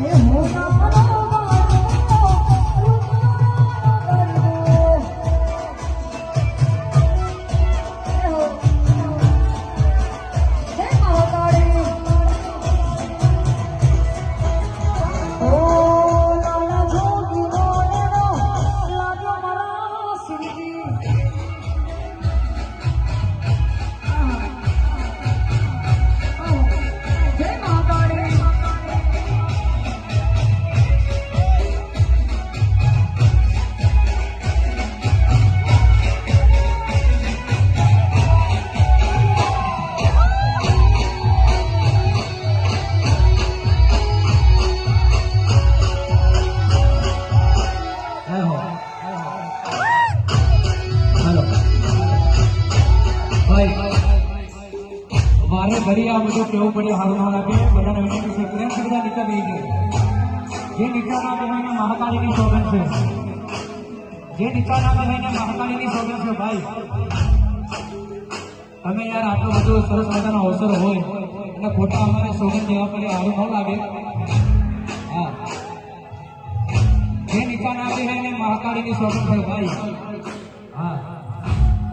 没有摩擦 હાલો. ભાઈ મારે ઘડી આ બધું કેવું પડે હારું ના લાગે. બધાને વિનંતી છે, પ્રેમ બધા નીચે બે જે નીચાના બધાને મહાકાળીની સોગન છે. જે નીચાના બધાને મહાકાળીની સોગન છે, ભાઈ. અમે યાર આટલો બધો સરસ મજાનો અવસર હોય એટલે ખોટા અમારે સોગન દેવા પડે, હારું ન લાગે. જે નીચા ના બેહાઈને મહાકાળીની સોગન છે ભાઈ. હા.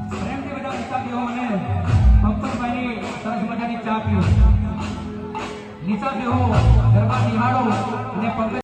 પ્રેમથી બધા નીચા બેહો અને પંકજભાઈની સરસ મજાની ચા પીઓ. નિશા બેહો, ગરબા નિહાળો અને પંકજ